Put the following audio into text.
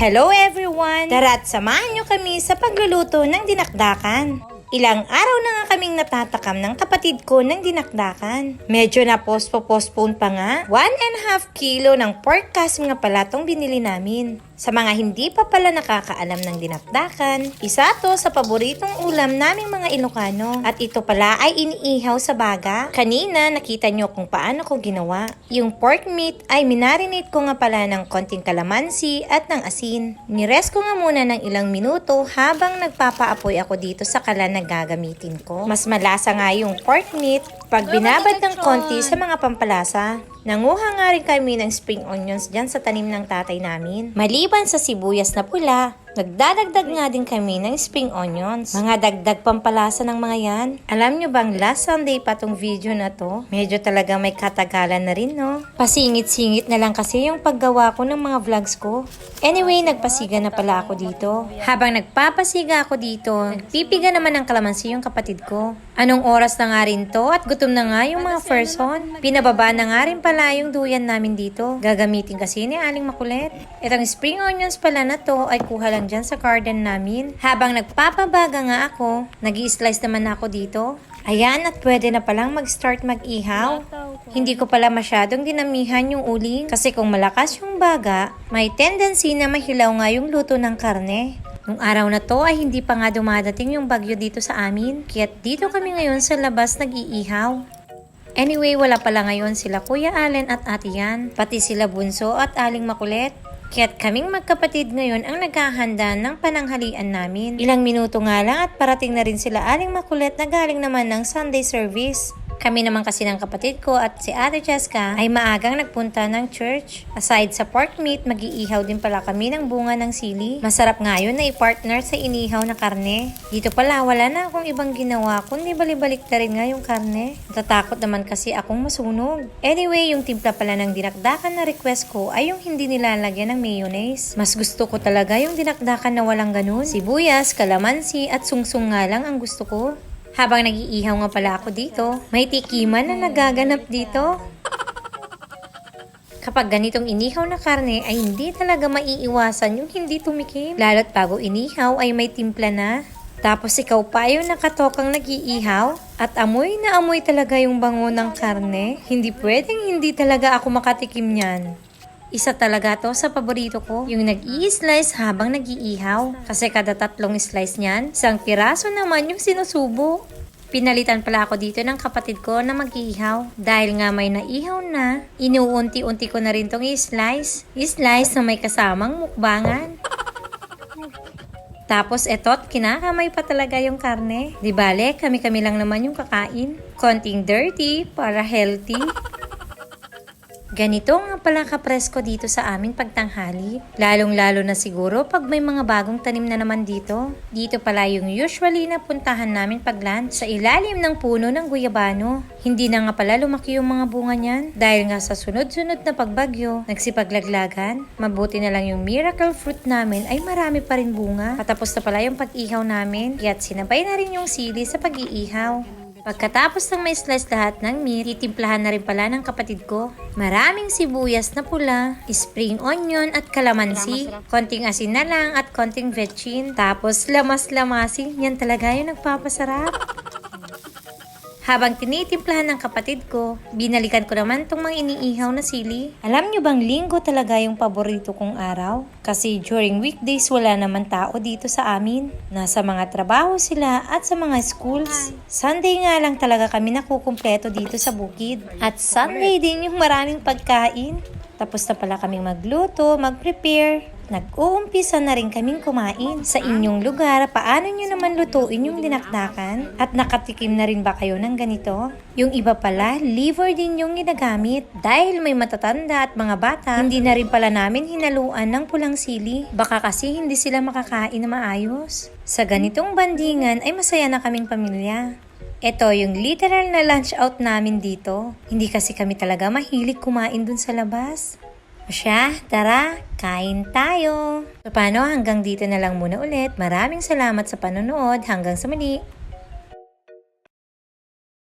Hello everyone! Tara at samahan nyo kami sa pagluluto ng dinakdakan. Ilang araw na nga kaming natatakam ng kapatid ko ng dinakdakan. Medyo na postpo-postpone pa nga. One and a half kilo ng pork cast nga pala tong binili namin. Sa mga hindi pa pala nakakaalam ng dinakdakan, isa to sa paboritong ulam naming mga Ilocano. At ito pala ay iniihaw sa baga. Kanina nakita nyo kung paano ko ginawa. Yung pork meat ay minarinate ko nga pala ng konting kalamansi at ng asin. Nires ko nga muna ng ilang minuto habang nagpapaapoy ako dito sa kalan na gagamitin ko. Mas malasa nga yung pork meat pag binabad ng konti sa mga pampalasa. Nanguha nga rin kami ng spring onions dyan sa tanim ng tatay namin. Maliban sa sibuyas na pula, nagdadagdag nga din kami ng spring onions. Mga dagdag pampalasa ng mga yan. Alam nyo bang last Sunday pa tong video na to? Medyo talaga may katagalan na rin no? Pasingit-singit na lang kasi yung paggawa ko ng mga vlogs ko. Anyway, nagpasiga na pala ako dito. Habang nagpapasiga ako dito, nagpipiga naman ng kalamansi yung kapatid ko. Anong oras na nga rin to at gutom na nga yung mga person. Pinababa na nga rin pala yung duyan namin dito. Gagamitin kasi ni Aling Makulet. Itong spring onions pala na to ay kuha dyan sa garden namin. Habang nagpapabaga nga ako, nag slice naman ako dito. Ayan, at pwede na palang mag-start mag-ihaw. Hindi ko pala masyadong dinamihan yung uling kasi kung malakas yung baga, may tendency na mahilaw nga yung luto ng karne. Nung araw na to ay hindi pa nga dumadating yung bagyo dito sa amin, kaya dito kami ngayon sa labas nag-iihaw. Anyway, wala pala ngayon sila Kuya Allen at Ate Yan, pati sila Bunso at Aling Makulet. Kaya't kaming magkapatid ngayon ang naghahanda ng pananghalian namin. Ilang minuto nga lang at parating na rin sila Aling Makulet na galing naman ng Sunday service. Kami naman kasi ng kapatid ko at si Ate Jessica ay maagang nagpunta ng church. Aside sa pork meat, mag-iihaw din pala kami ng bunga ng sili. Masarap nga yun na i-partner sa inihaw na karne. Dito pala, wala na akong ibang ginawa kundi balibalik na rin nga yung karne. Natatakot naman kasi akong masunog. Anyway, yung timpla pala ng dinakdakan na request ko ay yung hindi nilalagyan ng mayonnaise. Mas gusto ko talaga yung dinakdakan na walang ganun. Sibuyas, kalamansi at sungsung nga lang ang gusto ko. Habang nag-iihaw nga pala ako dito, may tikiman na nagaganap dito. Kapag ganitong inihaw na karne ay hindi talaga maiiwasan yung hindi tumikim. Lalo't bago inihaw ay may timpla na. Tapos ikaw pa yung nakatokang nag-iihaw at amoy na amoy talaga yung bango ng karne. Hindi pwedeng hindi talaga ako makatikim niyan. Isa talaga to sa paborito ko, yung nag-i-slice habang nag-iihaw. Kasi kada tatlong slice niyan, isang piraso naman yung sinusubo. Pinalitan pala ako dito ng kapatid ko na mag-iihaw. Dahil nga may naihaw na, inuunti-unti ko na rin tong i-slice. I-slice na may kasamang mukbangan. Tapos etot, kinakamay pa talaga yung karne. Di bale, kami-kami lang naman yung kakain. Konting dirty para healthy. Ganito nga pala kapresko dito sa aming pagtanghali. Lalong-lalo na siguro pag may mga bagong tanim na naman dito. Dito pala yung usually na puntahan namin pag lunch sa ilalim ng puno ng guyabano. Hindi na nga pala lumaki yung mga bunga niyan dahil nga sa sunod-sunod na pagbagyo, nagsipaglaglagan. Mabuti na lang yung miracle fruit namin ay marami pa rin bunga. Patapos na pala yung pag-ihaw namin, kaya't sinabay na rin yung sili sa pag-iihaw. Pagkatapos ng may slice lahat ng meat, titimplahan na rin pala ng kapatid ko. Maraming sibuyas na pula, spring onion at kalamansi. Konting asin na lang at konting vetchin. Tapos lamas-lamasin, yan talaga yung nagpapasarap. Habang tinitimplahan ng kapatid ko, binalikan ko naman tong mga iniihaw na sili. Alam nyo bang linggo talaga yung paborito kong araw? Kasi during weekdays wala naman tao dito sa amin. Nasa mga trabaho sila at sa mga schools. Sunday nga lang talaga kami nakukumpleto dito sa bukid. At Sunday din yung maraming pagkain. Tapos na pala kaming magluto, mag-prepare. Nag-uumpisa na rin kaming kumain. Sa inyong lugar, paano nyo naman lutuin yung dinakdakan? At nakatikim na rin ba kayo ng ganito? Yung iba pala, liver din yung ginagamit. Dahil may matatanda at mga bata, hindi na rin pala namin hinaluan ng pulang sili. Baka kasi hindi sila makakain na maayos. Sa ganitong bandingan ay masaya na kaming pamilya. Ito yung literal na lunch out namin dito. Hindi kasi kami talaga mahilig kumain dun sa labas. O siya, tara, kain tayo. So paano, hanggang dito na lang muna ulit. Maraming salamat sa panonood. Hanggang sa muli.